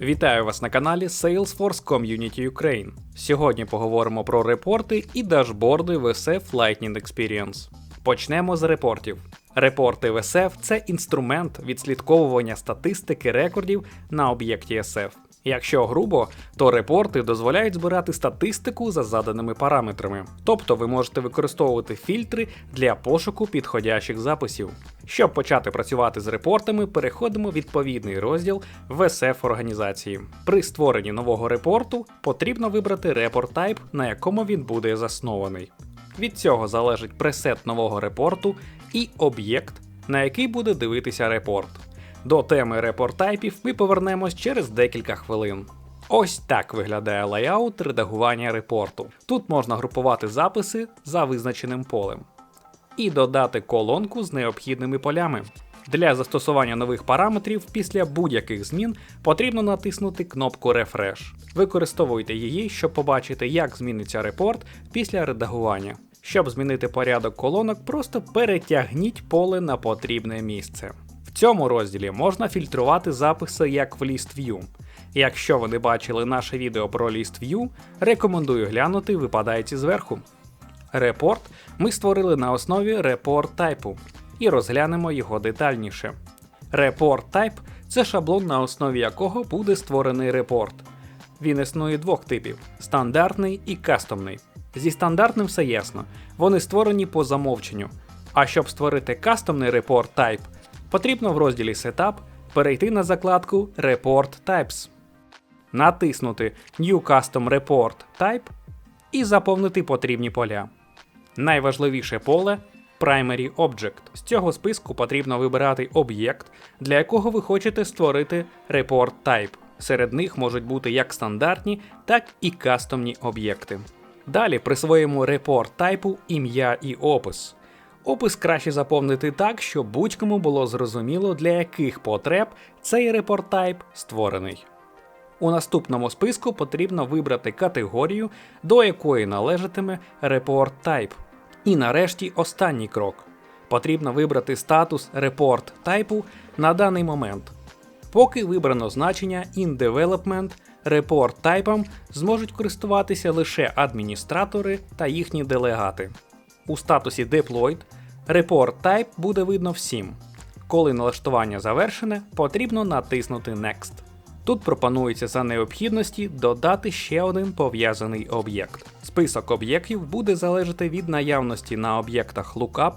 Вітаю вас на каналі Salesforce Community Ukraine. Сьогодні поговоримо про репорти і дашборди в SF Lightning Experience. Почнемо з репортів. Репорти VSF – це інструмент відслідковування статистики рекордів на об'єкті SF. Якщо грубо, то репорти дозволяють збирати статистику за заданими параметрами. Тобто ви можете використовувати фільтри для пошуку підходящих записів. Щоб почати працювати з репортами, переходимо в відповідний розділ в організації. При створенні нового репорту потрібно вибрати репорт type, на якому він буде заснований. Від цього залежить пресет нового репорту і об'єкт, на який буде дивитися репорт. До теми репорт-тайпів ми повернемось через декілька хвилин. Ось так виглядає лайаут редагування репорту. Тут можна групувати записи за визначеним полем і додати колонку з необхідними полями. Для застосування нових параметрів після будь-яких змін потрібно натиснути кнопку Refresh. Використовуйте її, щоб побачити, як зміниться репорт після редагування. Щоб змінити порядок колонок, просто перетягніть поле на потрібне місце. Цьому розділі можна фільтрувати записи як в ListView. Якщо ви не бачили наше відео про ListView, рекомендую глянути випадається зверху. Репорт ми створили на основі Report тайпу і розглянемо його детальніше. Report Type – це шаблон, на основі якого буде створений репорт. Він існує двох типів: стандартний і кастомний. Зі стандартним все ясно, вони створені по замовченню. А щоб створити кастомний Report Type, потрібно в розділі Setup перейти на закладку Report Types, натиснути New Custom Report Type і заповнити потрібні поля. Найважливіше поле Primary Object. З цього списку потрібно вибирати об'єкт, для якого ви хочете створити Report Type. Серед них можуть бути як стандартні, так і кастомні об'єкти. Далі присвоїмо Report тайпу ім'я і опис. Опис краще заповнити так, щоб будь-кому було зрозуміло, для яких потреб цей Type створений. У наступному списку потрібно вибрати категорію, до якої належатиме Report Type. І нарешті останній крок. Потрібно вибрати статус Report тайпу на даний момент. Поки вибрано значення In Development, Report тайпом зможуть користуватися лише адміністратори та їхні делегати. У статусі Deployed Report Type буде видно всім. Коли налаштування завершене, потрібно натиснути Next. Тут пропонується за необхідності додати ще один пов'язаний об'єкт. Список об'єктів буде залежати від наявності на об'єктах lookup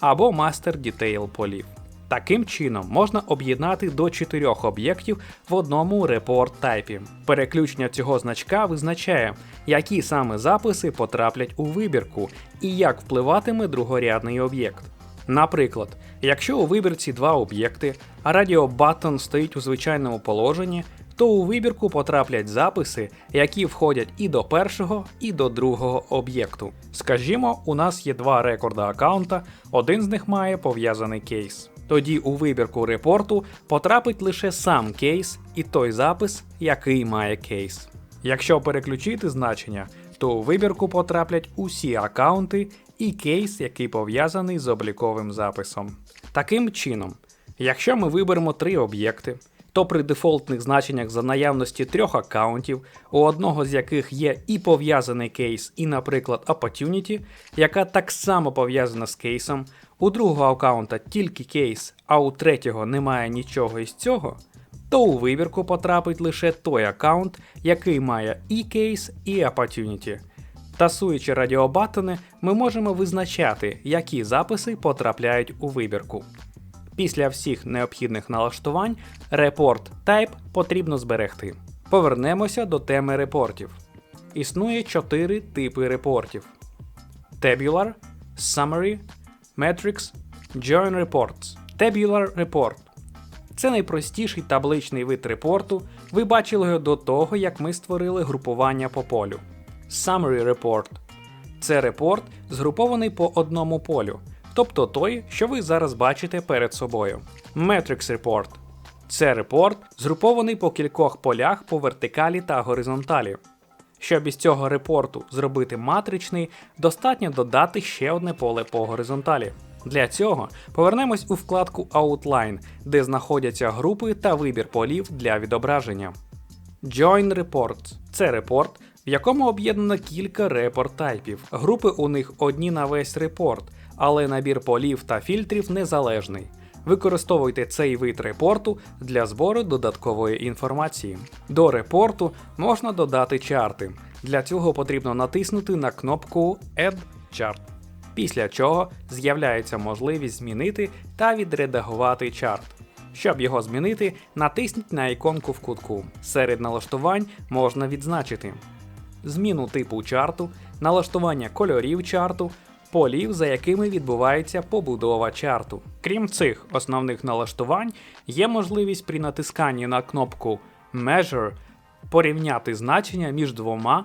або master detail полів. Таким чином можна об'єднати до чотирьох об'єктів в одному report тайпі. Переключення цього значка визначає, які саме записи потраплять у вибірку і як впливатиме другорядний об'єкт. Наприклад, якщо у вибірці два об'єкти, а Button стоїть у звичайному положенні, то у вибірку потраплять записи, які входять і до першого, і до другого об'єкту. Скажімо, у нас є два рекорда аккаунта, один з них має пов'язаний кейс. Тоді у вибірку репорту потрапить лише сам кейс і той запис, який має кейс. Якщо переключити значення, то у вибірку потраплять усі аккаунти і кейс, який пов'язаний з обліковим записом. Таким чином, якщо ми виберемо три об'єкти, то при дефолтних значеннях за наявності трьох аккаунтів, у одного з яких є і пов'язаний кейс, і, наприклад, Opportunity, яка так само пов'язана з кейсом, у другого аккаунта тільки кейс, а у третього немає нічого із цього, то у вибірку потрапить лише той аккаунт, який має і кейс, і Opportunity. Тасуючи радіобатони, ми можемо визначати, які записи потрапляють у вибірку. Після всіх необхідних налаштувань Report Type потрібно зберегти. Повернемося до теми репортів. Існує чотири типи репортів: Tabular, Summary, Metrics, Join Reports. Tabular Report. Це найпростіший табличний вид репорту. Ви бачили його до того, як ми створили групування по полю. Summary Report. Це репорт, згрупований по одному полю тобто той, що ви зараз бачите перед собою. Metrics Report це репорт, згрупований по кількох полях по вертикалі та горизонталі. Щоб із цього репорту зробити матричний, достатньо додати ще одне поле по горизонталі. Для цього повернемось у вкладку Outline, де знаходяться групи та вибір полів для відображення. Join Reports це репорт, в якому об'єднано кілька репорт-тайпів. Групи у них одні на весь репорт, але набір полів та фільтрів незалежний. Використовуйте цей вид репорту для збору додаткової інформації. До репорту можна додати чарти. Для цього потрібно натиснути на кнопку Add Chart. Після чого з'являється можливість змінити та відредагувати чарт. Щоб його змінити, натисніть на іконку в кутку. Серед налаштувань можна відзначити зміну типу чарту, налаштування кольорів чарту, полів, за якими відбувається побудова чарту. Крім цих основних налаштувань, є можливість при натисканні на кнопку Measure порівняти значення між двома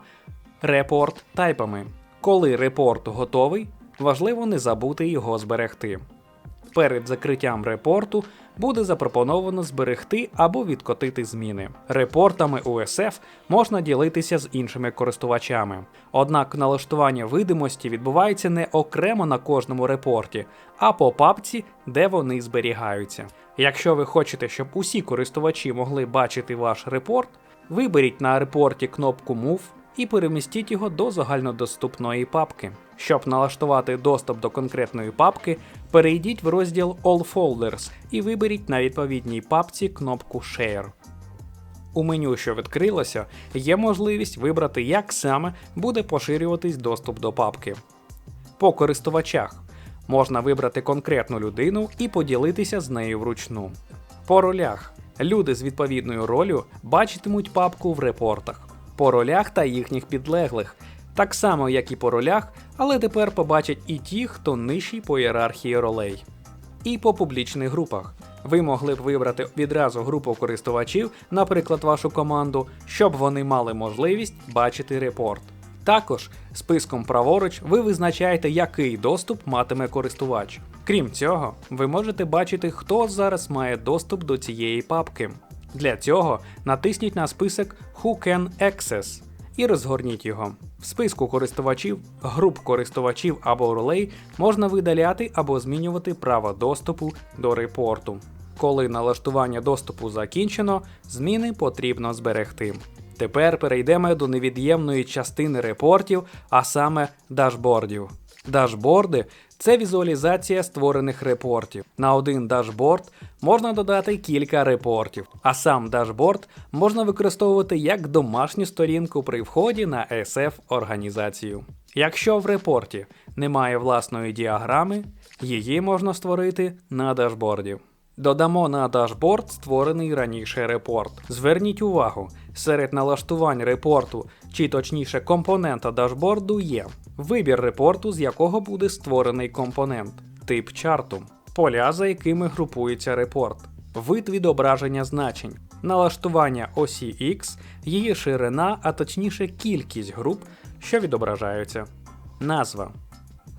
репорт тайпами. Коли репорт готовий, важливо не забути його зберегти. Перед закриттям репорту буде запропоновано зберегти або відкотити зміни. Репортами USF можна ділитися з іншими користувачами. Однак налаштування видимості відбувається не окремо на кожному репорті, а по папці, де вони зберігаються. Якщо ви хочете, щоб усі користувачі могли бачити ваш репорт, виберіть на репорті кнопку Move і перемістіть його до загальнодоступної папки. Щоб налаштувати доступ до конкретної папки, перейдіть в розділ All Folders і виберіть на відповідній папці кнопку Share. У меню, що відкрилося, є можливість вибрати, як саме буде поширюватись доступ до папки. По користувачах можна вибрати конкретну людину і поділитися з нею вручну. По ролях люди з відповідною ролью бачитимуть папку в репортах по ролях та їхніх підлеглих, так само як і по ролях, але тепер побачать і ті, хто нижчий по ієрархії ролей. І по публічних групах. Ви могли б вибрати відразу групу користувачів, наприклад, вашу команду, щоб вони мали можливість бачити репорт. Також списком праворуч ви визначаєте, який доступ матиме користувач. Крім цього, ви можете бачити, хто зараз має доступ до цієї папки. Для цього натисніть на список Who Can Access і розгорніть його. В списку користувачів, груп користувачів або ролей можна видаляти або змінювати право доступу до репорту. Коли налаштування доступу закінчено, зміни потрібно зберегти. Тепер перейдемо до невід'ємної частини репортів, а саме дашбордів. Дашборди це візуалізація створених репортів. На один дашборд можна додати кілька репортів, а сам дашборд можна використовувати як домашню сторінку при вході на SF організацію. Якщо в репорті немає власної діаграми, її можна створити на дашборді. Додамо на дашборд створений раніше репорт. Зверніть увагу, серед налаштувань репорту, чи точніше компонента дашборду є вибір репорту, з якого буде створений компонент, тип чарту, поля, за якими групується репорт, вид відображення значень, налаштування осі X, її ширина, а точніше кількість груп, що відображаються, назва,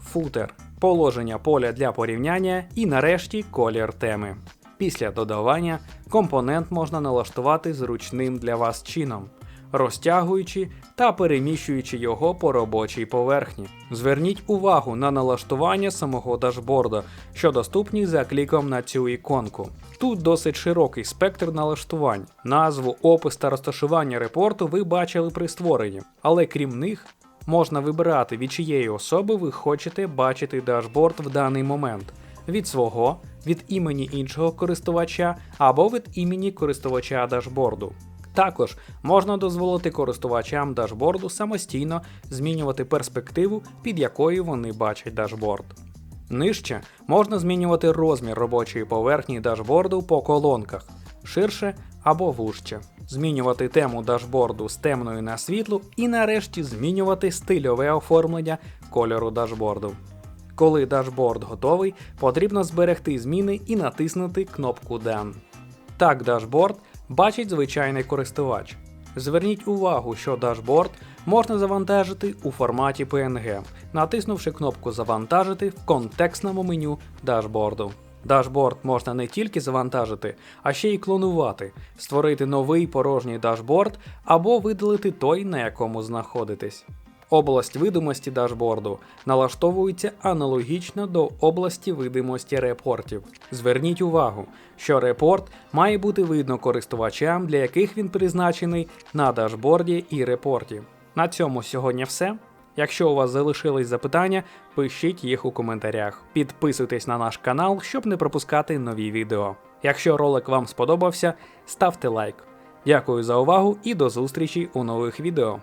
футер, положення поля для порівняння і нарешті колір теми. Після додавання компонент можна налаштувати зручним для вас чином розтягуючи та переміщуючи його по робочій поверхні. Зверніть увагу на налаштування самого дашборда, що доступні за кліком на цю іконку. Тут досить широкий спектр налаштувань. Назву, опис та розташування репорту ви бачили при створенні, але крім них. Можна вибирати, від чиєї особи ви хочете бачити дашборд в даний момент: від свого, від імені іншого користувача або від імені користувача дашборду. Також можна дозволити користувачам дашборду самостійно змінювати перспективу, під якою вони бачать дашборд. Нижче можна змінювати розмір робочої поверхні дашборду по колонках ширше або вужче, змінювати тему дашборду з темною на світлу і нарешті змінювати стильове оформлення кольору дашборду. Коли дашборд готовий, потрібно зберегти зміни і натиснути кнопку Done. Так дашборд бачить звичайний користувач. Зверніть увагу, що дашборд можна завантажити у форматі PNG, натиснувши кнопку Завантажити в контекстному меню дашборду. Дашборд можна не тільки завантажити, а ще й клонувати, створити новий порожній дашборд або видалити той, на якому знаходитесь. Область видимості дашборду налаштовується аналогічно до області видимості репортів. Зверніть увагу, що репорт має бути видно користувачам, для яких він призначений на дашборді і репорті. На цьому сьогодні все. Якщо у вас залишились запитання, пишіть їх у коментарях. Підписуйтесь на наш канал, щоб не пропускати нові відео. Якщо ролик вам сподобався, ставте лайк. Дякую за увагу і до зустрічі у нових відео.